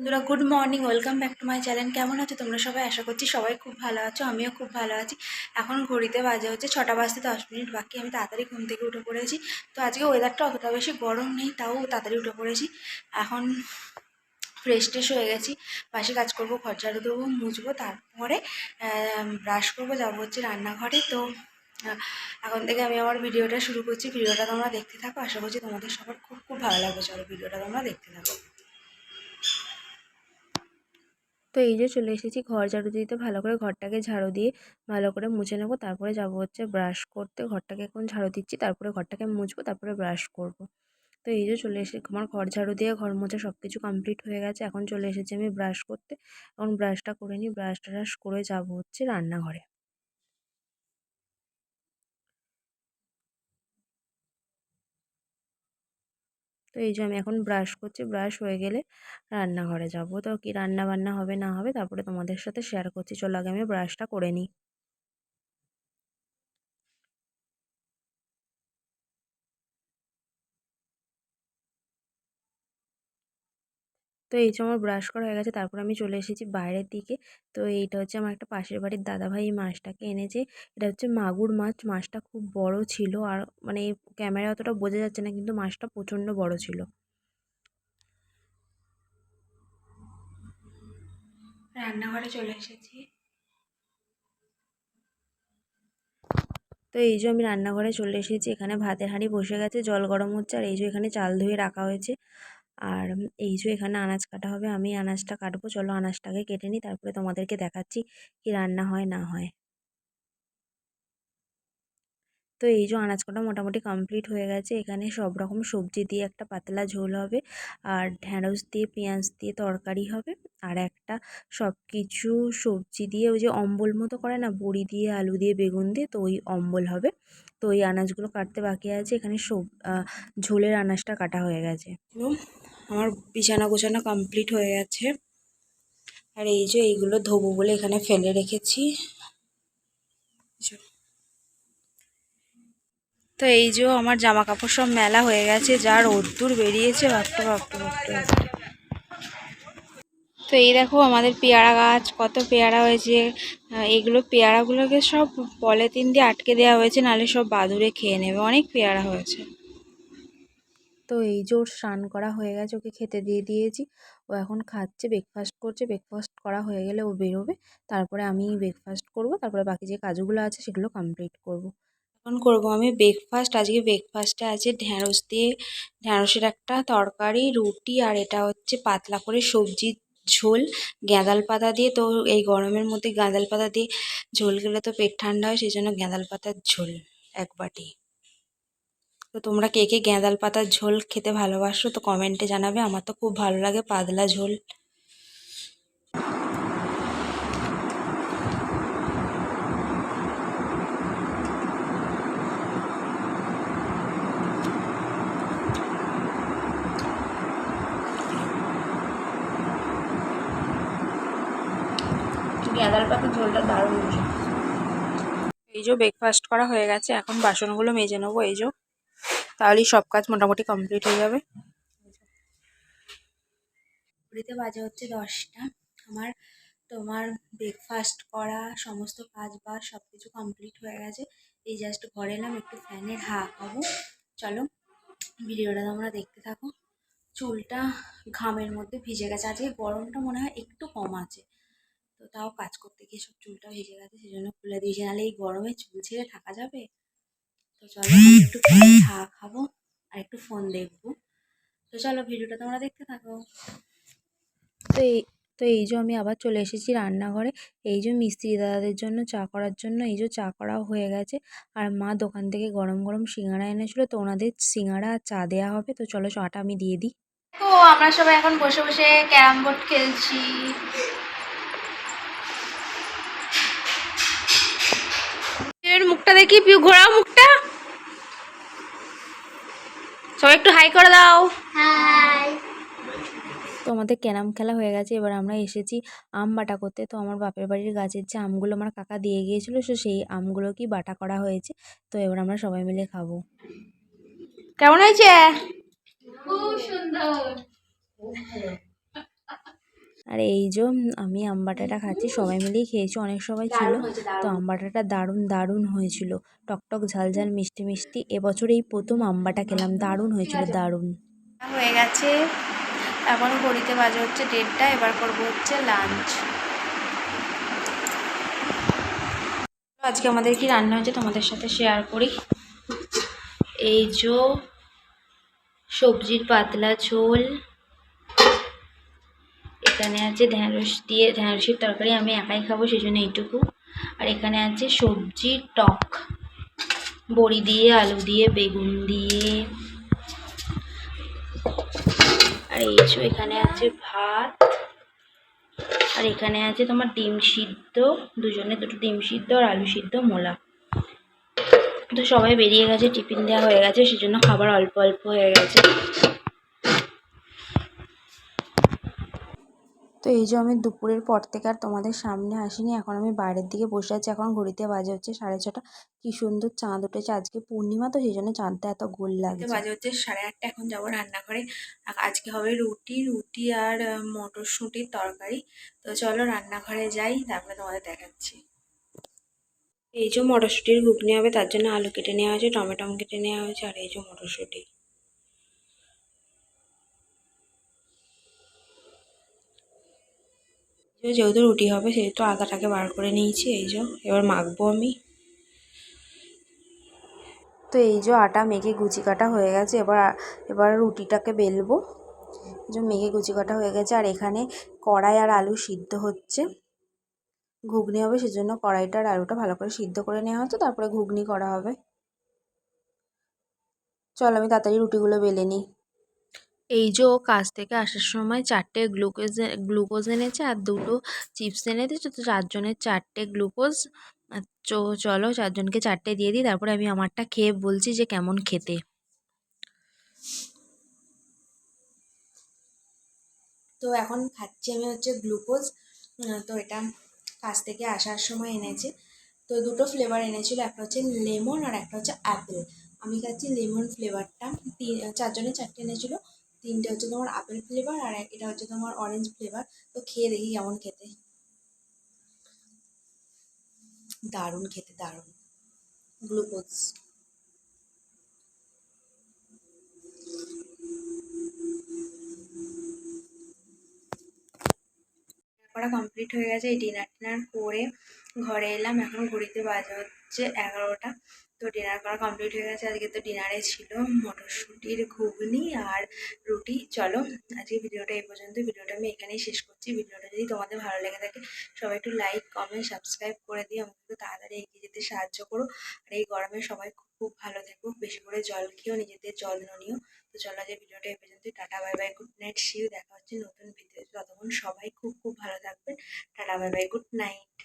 বন্ধুরা good morning welcome back to my channel কেমন আছো তোমরা সবাই? আশা করছি সবাই খুব ভালো আছো, আমিও খুব ভালো আছি। এখন ঘড়িতে বাজে হচ্ছে ছটা বাজতে দশ মিনিট, বাকি আমি তাড়াতাড়ি ঘুম থেকে উঠে পড়েছি। তো আজকে ওয়েদারটা অতটা বেশি গরম নেই, তাও তাড়াতাড়ি উঠে পড়েছি। এখন ফ্রেশ ট্রেশ হয়ে গেছি, বাসি কাজ করব ঝাড়ু দেবো মুছবো, তারপরে ব্রাশ করব, যাব হচ্ছে রান্নাঘরে। তো এখন থেকে আমি আমার ভিডিওটা শুরু করছি। ভিডিওটা তোমরা দেখতে থাকো, আশা করছি তোমাদের সবার খুব খুব ভালো লাগবে। চলো, ভিডিওটা তোমরা দেখতে থাকো। তো এই যে চলে এসেছি ঘর ঝাড়ু দিতে ভালো করে ঘরটাকে ঝাড়ু দিয়ে ভালো করে মুছে নেব। তারপরে যাব হচ্ছে ব্রাশ করতে। ঘরটাকে এখন ঝাড়ু দিচ্ছি, তারপরে ঘরটাকে মুছবো, তারপরে ব্রাশ করব। তো এই যে চলে এসে আমার ঘর ঝাড়ু দিয়ে ঘর মোছা সব কিছু কমপ্লিট হয়ে গেছে। এখন চলে এসেছি আমি ব্রাশ করতে। এখন ব্রাশটা করে নিই ব্রাশ ট্রাশ করে যাব হচ্ছে রান্নাঘরে। তো এই যে আমি এখন ব্রাশ করছি ব্রাশ হয়ে গেলে রান্নাঘরে যাব। তো কি রান্না বান্না হবে না হবে তারপরে তোমাদের সাথে শেয়ার করছি। চলো আগে আমি ব্রাশটা করে নিই। তো এই যে আমার ব্রাশ করা হয়ে গেছে তারপর আমি চলে এসেছি বাইরের দিকে। তো এইটা হচ্ছে আমার একটা পাশের বাড়ির দাদাভাই এই মাছটাকে এনেছে। এটা হচ্ছে মাগুর মাছ। মাছটা খুব বড় ছিল আর মানে ক্যামেরা অতটা বোঝা যাচ্ছে না কিন্তু মাছটা প্রচণ্ড বড় ছিল। রান্নাঘরে চলে এসেছি। তো এই যে আমি রান্নাঘরে চলে এসেছি। এখানে ভাতের হাঁড়ি বসে গেছে জল গরম হচ্ছে আর এই যে এখানে চাল ধুয়ে রাখা হয়েছে। আর এই যে এখানে আনাজ কাটা হবে, আমি আনাজটা কাটবো। চলো আনাজটাকে কেটে নিই, তারপরে তোমাদেরকে দেখাচ্ছি কি রান্না হয়, না হয়। তো এই যে আনাজ কাটা মোটামুটি কমপ্লিট হয়ে গেছে। এখানে সব রকম সবজি দিয়ে একটা পাতলা ঝোল হবে, আর ঢ্যাঁড়স দিয়ে, পেঁয়াজ দিয়ে তরকারি হবে, আর একটা সব কিছু সবজি দিয়ে ওই যে অম্বল মতো করে না, বড়ি দিয়ে, আলু দিয়ে, বেগুন দিয়ে, তো ওই অম্বল হবে। তো ওই আনাজগুলো কাটতে বাকি আছে। এখানে সব ঝোলের আনাজটা কাটা হয়ে গেছে। আমার বিছানা গোছানো কমপ্লিট হয়ে গেছে। আর এই যে এইগুলো ধোবো বলে এখানে ফেলে রেখেছি। তো এই যে আমার জামা কাপড় সব মেলা হয়ে গেছে, যা রোদ্দুর বেরিয়েছে বাপটা বাপটা বাপটা তো এই দেখো আমাদের পেয়ারা গাছ, কত পেয়ারা হয়েছে। এগুলো পেয়ারাগুলোকে সব পলিথিন দিয়ে আটকে দেওয়া হয়েছে, নাহলে সব বাদুড়ে খেয়ে নেবে। অনেক পেয়ারা হয়েছে। তো এই যে ওর স্নান করা হয়ে গেছে, ওকে খেতে দিয়ে দিয়েছি। ও এখন খাচ্ছে ব্রেকফাস্ট করছে। ব্রেকফাস্ট করা হয়ে গেলে ও বেরোবে। তারপরে আমি ব্রেকফাস্ট করব, তারপরে বাকি যে কাজগুলো আছে সেগুলো কমপ্লিট করব। এখন করব আমি ব্রেকফাস্ট আজকে ব্রেকফাস্টে আছে ঢ্যাঁড়স দিয়ে, ঢ্যাঁড়সের একটা তরকারি, রুটি আর এটা হচ্ছে পাতলা করে সবজির ঝোল গ্যাঁদাল পাতা দিয়ে। তো এই গরমের মধ্যে গাঁদাল পাতা দিয়ে ঝোল খেলে তো পেট ঠান্ডা হয়, সেই জন্য গ্যাঁদাল পাতার ঝোল এক বাটি। তো তোমরা কে কে গ্যাঁদাল পাতার ঝোল খেতে ভালোবাসো তো কমেন্টে জানাবে, আমার তো খুব ভালো লাগে পাতলা ঝোল। গ্যাঁদাল পাতার ঝোলটা দারুণ এই যে ব্রেকফাস্ট করা হয়ে গেছে, এখন বাসনগুলো মেজে নেব, এই যে। তাহলেই সব কাজ মোটামুটি কমপ্লিট হয়ে যাবে। ঘড়িতে বাজে হচ্ছে দশটা। আমার, তোমার ব্রেকফাস্ট করা, সমস্ত কাজ বাজ সব কিছু কমপ্লিট হয়ে গেছে। এই জাস্ট ঘরে এলাম, একটু ফ্যানের হাওয়া খাব চলো, ভিডিওটা তোমরা দেখতে থাকো। চুলটা ঘামের মধ্যে ভিজে গেছে। আজকে গরমটা মনে হয় একটু কম আছে। তো তাও কাজ করতে গিয়ে সব চুলটা ভিজে গেছে সেই জন্য খুলে দিয়েছি। নাহলে এই গরমে চুল ছেড়ে থাকা যাবে? তো চলো একটু হাওয়া খাব আর একটু ফোন দেখব। তো চলো ভিডিওটা তোমরা দেখতে থাকো। তো এই তো এই যে আমি আবার চলে এসেছি রান্নাঘরে এই যে মিস্ত্রি দাদাদের জন্য চা করার জন্য এই যে চা করাও হয়ে গেছে। আর মা দোকান থেকে গরম গরম সিঙ্গাড়া এনেছিল তো ওনাদের সিঙ্গাড়া আর চা দেওয়া হবে। তো চলো চাটা আমি দিয়ে দিই। তো আমরা সবাই এখন বসে বসে ক্যারাম বোর্ড খেলছি। এর মুখটা দেখি পিউ ঘোরাও মুখটা। সবাই একটু হাই করে দাও। তো আমাদের ক্যারাম খেলা হয়ে গেছে এবার আমরা এসেছি আম বাটা করতে। তো আমার বাপের বাড়ির গাছের যে আমগুলো আমার কাকা দিয়ে গিয়েছিল সো সেই আমগুলোকেই বাটা করা হয়েছে। তো এবার আমরা সবাই মিলে খাব। কেমন হয়েছে? খুব সুন্দর। আর এই যে আমি আমবাটাটা খাচ্ছি সবাই মিলেই খেয়েছি অনেক সবাই ছিল। তো আমবাটাটা দারুণ দারুণ হয়েছিল। টকটক ঝাল ঝাল মিষ্টি মিষ্টি এবছর এই প্রথম আমবাটা খেলাম দারুণ হয়েছিল দারুণ। হয়ে গেছে। এখন ঘড়িতে বাজে হচ্ছে দেড়টা এবার করব হচ্ছে লাঞ্চ আজকে আমাদের কি রান্না হয়েছে তোমাদের সাথে শেয়ার করি। এই যে সবজির পাতলা ঝোল এখানে আছে ঢ্যাঁড়স দিয়ে ঢ্যাঁড়সের তরকারি আমি একাই খাব সেই জন্য এইটুকু। আর এখানে আছে সবজি, টক, বড়ি দিয়ে, আলু দিয়ে, বেগুন দিয়ে। আর এই এখানে আছে ভাত। আর এখানে আছে তোমার ডিম সিদ্ধ, দুজনে দুটো ডিম সিদ্ধ আর আলু সিদ্ধ, মোলা। তো সবাই বেরিয়ে গেছে, টিফিন দেওয়া হয়ে গেছে, সেজন্য খাবার অল্প অল্প হয়ে গেছে। এই যে আমি দুপুরের পর থেকে আর তোমাদের সামনে আসিনি এখন আমি বাইরের দিকে বসে আছি এখন ঘড়িতে বাজে হচ্ছে সাড়ে ছটা। কি সুন্দর চাঁদ উঠেছে আজকে পূর্ণিমা তো সেই জন্য চাঁদটা এত গোল তো লাগছে। বাজে হচ্ছে সাড়ে আটটা এখন যাব রান্নাঘরে। আজকে হবে রুটি রুটি আর মটরশুঁটির তরকারি। তো চলো রান্নাঘরে যাই তারপরে তোমাদের দেখাচ্ছি। এই যে মটরশুঁটির ঘুগনি হবে তার জন্য আলু কেটে নেওয়া হয়েছে টমেটম কেটে নেওয়া হয়েছে আর এই যে মটরশুঁটি এই যে যেহেতু রুটি হবে, সেহেতু আদাটাকে বার করে নিয়েছি, এই যে। এবার মাখবো আমি। তো এই যে আটা মেখে গুচি কাটা হয়ে গেছে, এবার এবার রুটিটাকে বেলবো। যে মেখে গুচি কাটা হয়ে গেছে, আর এখানে কড়াই আর আলু সিদ্ধ হচ্ছে। ঘুগনি হবে, সেজন্য কড়াইটা আর আলুটা ভালো করে সিদ্ধ করে নেওয়া হচ্ছে, তারপরে ঘুগনি করা হবে। চল, আমি তাড়াতাড়ি রুটিগুলো বেলে নিই। এই যে ও কাজ থেকে আসার সময় চারটে গ্লুকোজ গ্লুকোজ এনেছে আর দুটো চিপস এনে দিয়েছে তো চারজনের চারটে গ্লুকোজ চলো চারজনকে চারটে দিয়ে দিই। তারপরে আমি আমারটা খেয়ে বলছি যে কেমন খেতে। তো এখন খাচ্ছি আমি হচ্ছে গ্লুকোজ। তো এটা কাজ থেকে আসার সময় এনেছে। তো দুটো ফ্লেভার এনেছিল, একটা হচ্ছে লেমন আর একটা হচ্ছে অ্যাপেল। আমি খাচ্ছি লেমন ফ্লেভারটা। তিন, চারজনে চারটে এনেছিল। তিনটে হচ্ছে তোমার আপেল ফ্লেভার আর এটা হচ্ছে তোমার অরেঞ্জ ফ্লেভার তো খেয়ে দেখি কেমন খেতে। দারুণ খেতে, দারুণ। গ্লুকোজ করা কমপ্লিট হয়ে গেছে, এই ডিনার টিনার করে ঘরে এলাম, এখন ঘড়িতে বাজে হচ্ছে এগারোটা। তো ডিনার করা কমপ্লিট হয়ে গেছে। আজকে তো ডিনারে ছিল মটরশুঁটির ঘুগনি আর রুটি। চলো, আজকে ভিডিওটা এই পর্যন্ত। ভিডিওটা আমি এখানেই শেষ করছি। ভিডিওটা যদি তোমাদের ভালো লেগে থাকে, সবাই একটু লাইক কমেন্ট সাবস্ক্রাইব করে দিয়ে আমাকে একটু তাড়াতাড়ি এগিয়ে যেতে সাহায্য করো। আর এই গরমে সবাই খুব ভালো থেকো। বেশি করে জল খেও নিজেদের যত্ন নিও। তো চলো যে ভিডিওটা এই পর্যন্ত tata bye bye good night শিউ দেখা হচ্ছে নতুন ভিডিওতে। ততক্ষণ সবাই খুব খুব ভালো থাকবেন। Tata bye bye good night